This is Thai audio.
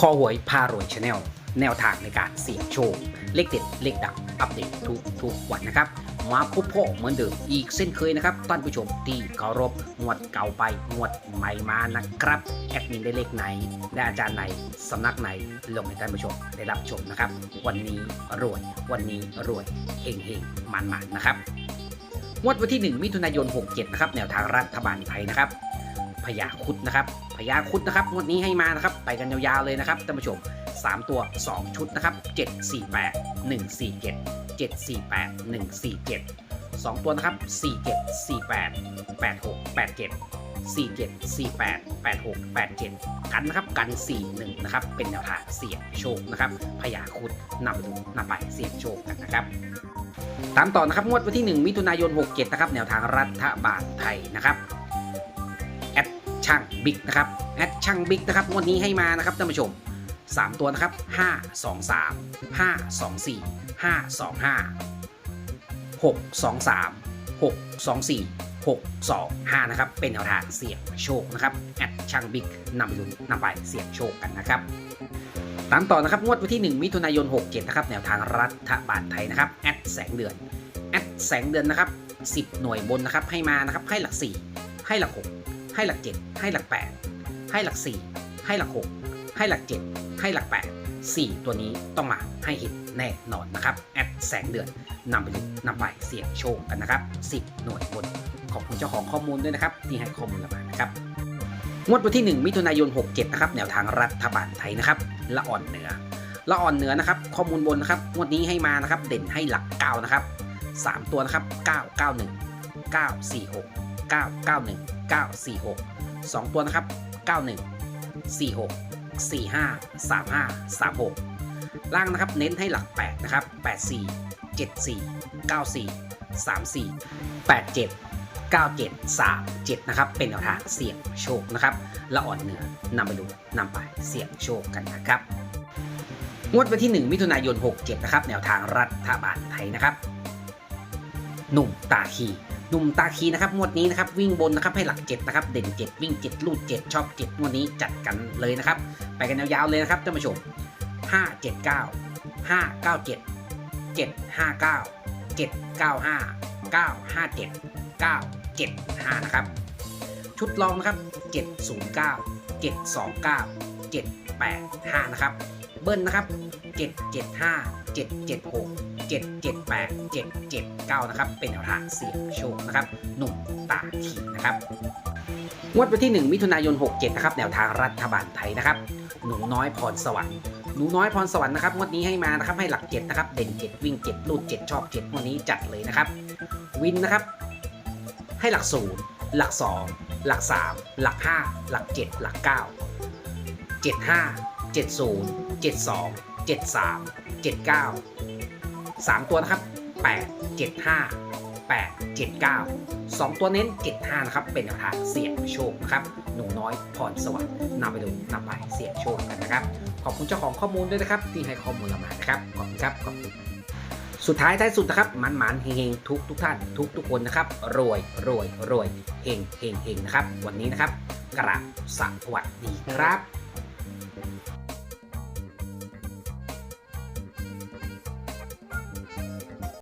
คอหวยพารวยชาแนลแนวทางในการเสี่ยงโชค เลขเด็ดเลขดังอัปเดตทุกทุกวันนะครับ มาพบพ่อเหมือนเดิมอีกเส้นเคยนะครับท่านผู้ชมที่เคารพงวดเก่าไปงวดใหม่มานะครับ แอดมินได้เลขไหน ได้อาจารย์ไหน สำนักไหน ลงให้ท่านผู้ชมได้รับชมนะครับ วันนี้รวย วันนี้รวยเฮงเฮงมันมันๆนะครับงวดวันที่ 1 มิถุนายน 67 นะครับ แนวทางรัฐบาลไทยนะครับ พญาคุดนะครับพญาคุดนะครับงวดนี้ให้มานะครับไปกันยาวๆเลยนะครับท่านผู้ชม 3 ตัว 2 ชุดนะครับ 748 147 748 147 2 ตัวนะครับ 47 48 86 87 47 48 86 87 กันนะครับกัน 41 นะครับ เป็นแนวทางเสี่ยงโชคนะครับพญาคุดนำดูนำไปเสี่ยงโชคกันนะครับ ตามต่อนะครับงวดวันที่ 1 มิถุนายน 67 นะครับ แนวทางรัฐบาลไทยนะครับ ช่างบิ๊กนะครับแอดช่างบิ๊กนะครับงวดนี้ให้มานะครับท่านผู้ชม 3 ตัวนะครับ 5 2 3 5 2 4 5 2 5 6 2 3 6 2 4 6 2 5 นะครับ เป็นแนวทางเสี่ยงโชคนะครับแอดช่างบิ๊กนำไปดูนำไปเสี่ยงโชคกันนะครับตามต่อนะครับงวดวันที่ 1 มิถุนายน 67 นะครับแนวทางรัฐบาลไทยนะครับแอดแสงเดือนแอดแสงเดือนนะครับ 10 หน่วยบนนะครับให้มานะครับให้หลัก 4 ให้หลัก 6 ให้หลัก 7 ให้หลัก 8 ให้หลัก 4 ให้หลัก 6 ให้หลัก 7 ให้หลัก 8 4 ตัวนี้ต้องมาให้เห็นแน่นอนนะครับ แอดแสงเดือนนำไปดูนำไปเสี่ยงโชคกันนะครับ10 หน่วยบนขอบคุณเจ้าของข้อมูลด้วยนะครับ ที่ให้ข้อมูลเรามานะครับงวดวันที่ 1 มิถุนายน 67 นะครับ แนวทางรัฐบาลไทยนะครับละอ่อนเหนือละอ่อนเหนือนะครับ ข้อมูลบนนะครับงวดนี้ให้มานะครับ เด่นให้หลัก 9 นะครับ 3 ตัวนะครับ 991 946 991 946 2 ตัวนะครับ 91 46 45 35 36 ล่างนะครับเน้นให้หลัก 8 นะครับ 84 74 94 34 87 9737 นะครับ เป็นแนวทางเสี่ยงโชคนะครับละอ่อนเหนือนำไปดูนำไปเสี่ยงโชคกันนะครับงวดวันที่ 1 มิถุนายน 67 นะครับ แนวทางรัฐบาลไทยนะครับ หนุ่มตาคี หนุ่มตาคีนะครับงวดนี้นะครับวิ่งบนนะครับให้หลัก7นะครับเด่น 7 วิ่ง 7 ลูด 7 ชอบ7งวดนี้จัดกันเลยนะครับ ไปกันยาวๆเลยนะครับท่านผู้ชม 579 597 759 795 957 975นะครับชุดรองนะครับ 709 729 785 นะครับ เบิ้ลนะครับ 775 776 778 779 นะครับ เป็นแนวทางเสี่ยงโชคนะครับ หนุ่มตาขีนะครับงวดวันที่ 1 มิถุนายน 67 นะครับ แนวทางรัฐบาลไทยนะครับ หนูน้อยพรสวรรค์ หนูน้อยพรสวรรค์นะครับ งวดนี้ให้มานะครับ ให้หลัก 7 นะครับ เด่น 7 วิ่ง 7 ลูด 7 ชอบ 7 งวดนี้จัดเลยนะครับ วินนะครับ ให้หลัก 0 หลัก 2 หลัก 3 หลัก 5 หลัก 7 หลัก 9 75 70 72 73 79 3 ตัวนะครับ 8 75 8 79 2 ตัวเน้น 75 นะครับ เป็นแนวทางเสี่ยงโชคนะครับ หนูน้อยพรสวรรค์นำไปดูนำไปเสี่ยงโชคกันนะครับ ขอบคุณเจ้าของข้อมูลด้วยนะครับ ที่ให้ข้อมูลเรามานะครับ ขอบคุณครับ ขอบคุณสุดท้ายท้ายสุดนะครับมันมันๆเฮงๆทุกทุกท่าน ทุกทุกคนนะครับ รวยรวยรวยเฮงเฮงเฮงนะครับ วันนี้นะครับ กราบสวัสดีครับ